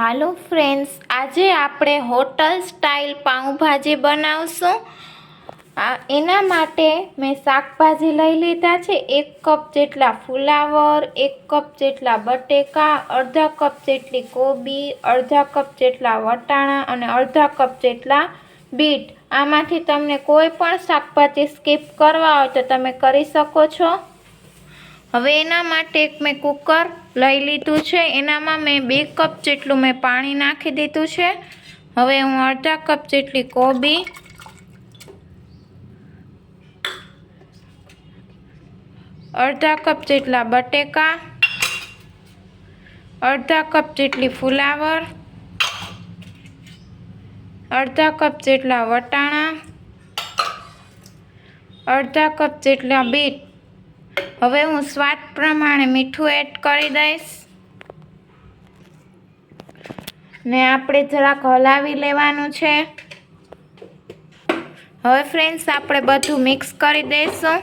હાલો friends, આજે આપણે hotel style pav bhaji બનાવશું. એના માટે મેં શાકભાજી લઈ લીધા છે. એક કપ જેટલા ફુલાવર, એક કપ જેટલા બટેકા, અડધા કપ જેટલી કોબી, અડધા કપ જેટલા વટાણા અને અડધા કપ જેટલા બીટ. આમાંથી તમને કોઈ પણ શાકભાજી સ્કીપ કરવા હોય તો તમે કરી શકો છો. હવે એના માટે એક મેં કુકર લઈ લીધું છે. એનામાં મેં બે કપ જેટલું મેં પાણી નાખી દીધું છે. હવે હું અડધા કપ જેટલી કોબી અડધા કપ જેટલા બટેકા અડધા કપ જેટલી ફુલાવર અડધા કપ જેટલા વટાણા અડધા કપ જેટલા બીટ હવે હું સ્વાદ પ્રમાણે મીઠું એડ કરી દઈશ. ને આપણે જરાક હલાવી લેવાનું છે. હવે ફ્રેન્ડ્સ આપણે બધું મિક્સ કરી દઈશું.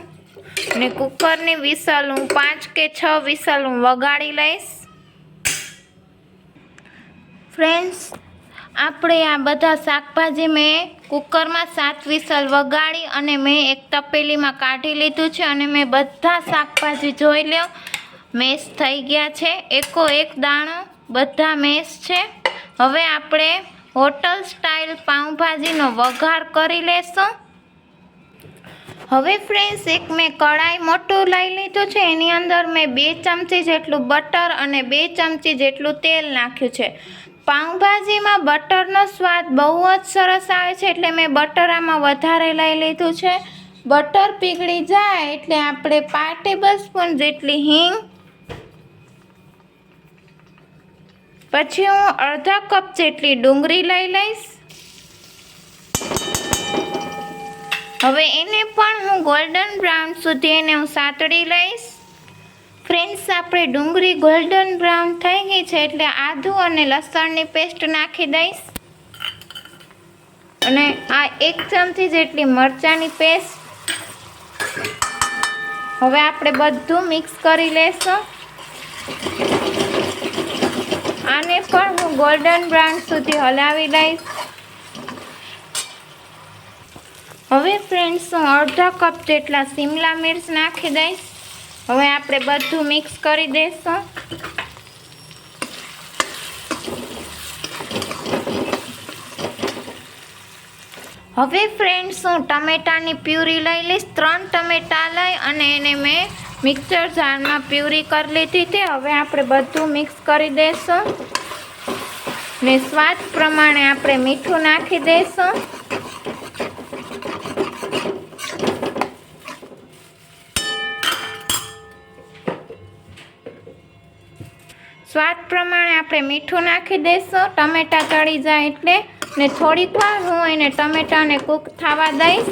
ને કુકરની વિસલ હું પાંચ કે છ વિસલ હું વગાડી લઈશ. ફ્રેન્ડ્સ આપણે આ બધા શાકભાજી મેં કુકરમાં સાત વિસલ વગાડી અને મેં એક તપેલીમાં કાઢી લીધું છે અને મેં બધા શાકભાજી જોઈ લ્યો. મેશ થઈ ગયા છે. એકો એક દાણો, બધા મેશ છે. હવે આપણે હોટલ સ્ટાઇલ પાઉંભાજીનો વઘાર કરી લેશું. હવે ફ્રેન્ડ્સ, એક મેં કઢાઈ મોટું લઈ લીધું છે. એની અંદર મેં બે ચમચી જેટલું બટર અને બે ચમચી જેટલું તેલ નાખ્યું છે. પાઉંભાજીમાં બટરનો સ્વાદ બહુ જ સરસ આવે છે એટલે મેં બટર આમાં વધારે લઈ લીધું છે. બટર પીગળી જાય એટલે આપણે પાંચ ટેબલ સ્પૂન જેટલી હિંગ, પછી હું અડધા કપ જેટલી ડુંગળી લઈ લઈશ. હવે એને પણ હું ગોલ્ડન બ્રાઉન સુધી એને હું સાતળી લઈશ. ફ્રેન્ડ્સ, આપણે ડુંગળી ગોલ્ડન બ્રાઉન થઈ ગઈ છે એટલે આદુ અને લસણની પેસ્ટ નાખી દઈશ. અને આ એક ચમચી જેટલી મરચાંની પેસ્ટ. હવે આપણે બધું મિક્સ કરી લેશું. આને પણ હું ગોલ્ડન બ્રાઉન સુધી હલાવી લઈશ હવે ફ્રેન્ડ્સ, હું અડધા કપ જેટલા શિમલા મિર્ચ નાખી દઈશ. હવે આપણે બધું મિક્સ કરી દઈશું હવે ફ્રેન્ડ્સ હું ટમેટાની પ્યુરી લઈ લઈશ. ત્રણ ટમેટા લઈ અને એને મેં મિક્સર જારમાં પ્યુરી કરી લીધી હતી. હવે આપણે બધું મિક્સ કરી દઈશું ને સ્વાદ પ્રમાણે આપણે મીઠું નાખી દઈશું સ્વાદ પ્રમાણે આપણે મીઠું નાખી દઈશું. ટમેટાં ચડી જાય એટલે ને થોડીક વાર હું એને ટમેટાને કૂક થવા દઈશ.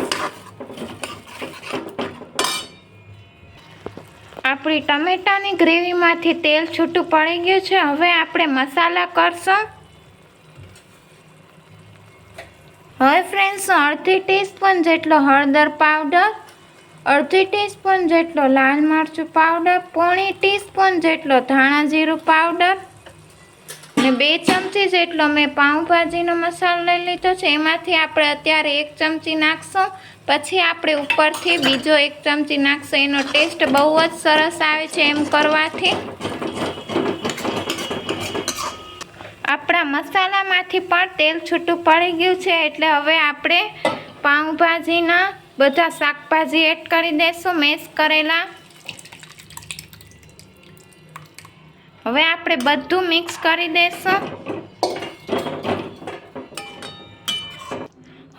આપણી ટમેટાની ગ્રેવીમાંથી તેલ છૂટું પડી ગયું છે. હવે આપણે મસાલા કરશું. હવે ફ્રેન્ડ્સ અડધી ટીસ્પૂન જેટલો હળદર પાવડર અડધી ટીસ્પૂન જેટલો લાલ મરચું પાવડર પોણી ટીસ્પૂન જેટલો ધાણા જીરું પાવડર ને બે ચમચી જેટલો મેં પાઉંભાજીનો મસાલો લઈ લીધો છે. એમાંથી આપણે અત્યારે એક ચમચી નાખશું. પછી આપણે ઉપરથી બીજો એક ચમચી નાખશું. એનો ટેસ્ટ બહુ જ સરસ આવે છે એમ કરવાથી. આપણા મસાલામાંથી પણ તેલ છૂટું પડી ગયું છે. એટલે હવે આપણે પાઉંભાજીના બધા શાકભાજી એડ કરી દઈશું મેશ કરેલા. હવે આપણે બધું મિક્સ કરી દઈશું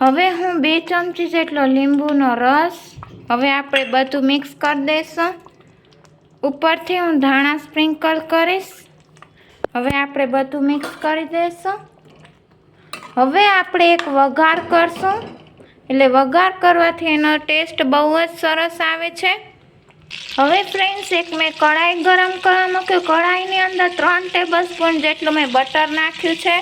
હવે હું બે ચમચી જેટલો લીંબુનો રસ હવે આપણે બધું મિક્સ કરી દઈશું ઉપરથી હું ધાણા સ્પ્રિંકલ કરીશ. હવે આપણે બધું મિક્સ કરી દઈશું હવે આપણે એક વઘાર કરશું. એટલે વઘાર કરવાથી એનો ટેસ્ટ બહુ જ સરસ આવે છે. હવે ફ્રેન્ડ્સ એક મેં કઢાઈ ગરમ કરવા મૂક્યું. કઢાઈની અંદર ત્રણ ટેબલ સ્પૂન જેટલું મેં બટર નાખ્યું છે.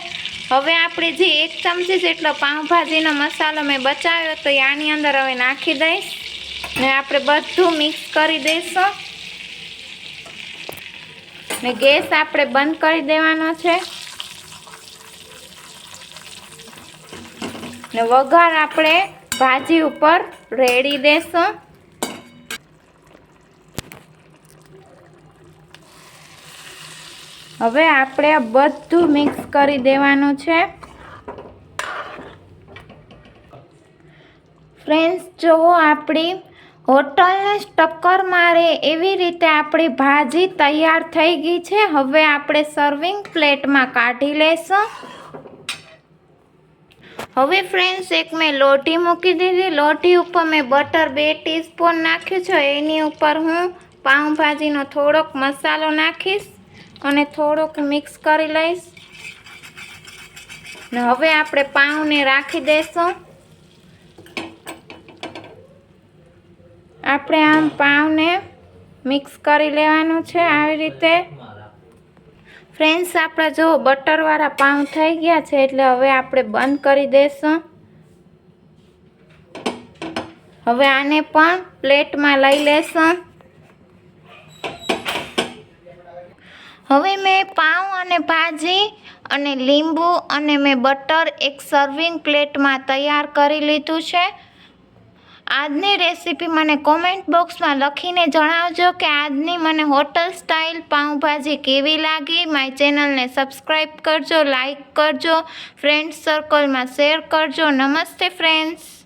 હવે આપણે જે એક ચમચી જેટલો પાઉંભાજીનો મસાલો મેં બચાવ્યો તો એ આની અંદર હવે નાખી દઈશ. ને આપણે બધું મિક્સ કરી દઈશું. ને ગેસ આપણે બંધ કરી દેવાનો છે. ને વઘાર આપણે ભાજી ઉપર રેડી દેશું. હવે આપણે બધું મિક્સ કરી દેવાનું છે. ફ્રેન્ડ્સ, જુઓ આપણી હોટલને ટક્કર મારે એવી રીતે આપણી ભાજી તૈયાર થઈ ગઈ છે. હવે આપણે સર્વિંગ પ્લેટમાં કાઢી લઈશું હવે ફ્રેન્ડ્સ એક મેં લોટી મૂકી દીધી. લોટી ઉપર મેં બટર બે ટીસ્પૂન નાખ્યું છે. એની ઉપર હું પાઉંભાજીનો થોડોક મસાલો નાખીશ અને થોડોક મિક્સ કરી લઈશ. ને હવે આપણે પાઉંને રાખી દઈશું આપણે આમ પાઉંને મિક્સ કરી લેવાનું છે આવી રીતે. ફ્રેન્ડ્સ આપણા જો બટરવાળા પાઉં થઈ ગયા છે, એટલે હવે આપણે બંધ કરી દઈશું હવે આને પણ પ્લેટમાં લઈ લેશું. હવે મેં પાઉં અને ભાજી અને લીંબુ અને મેં બટર એક સર્વિંગ પ્લેટમાં તૈયાર કરી લીધું છે. આજની રેસીપી મને કોમેન્ટ બોક્સમાં લખીને જણાવજો કે આજની મને હોટલ સ્ટાઇલ પાઉંભાજી કેવી લાગી? મારી ચેનલને સબસ્ક્રાઈબ કરજો લાઇક કરજો ફ્રેન્ડ્સ સર્કલમાં શેર કરજો. નમસ્તે ફ્રેન્ડ્સ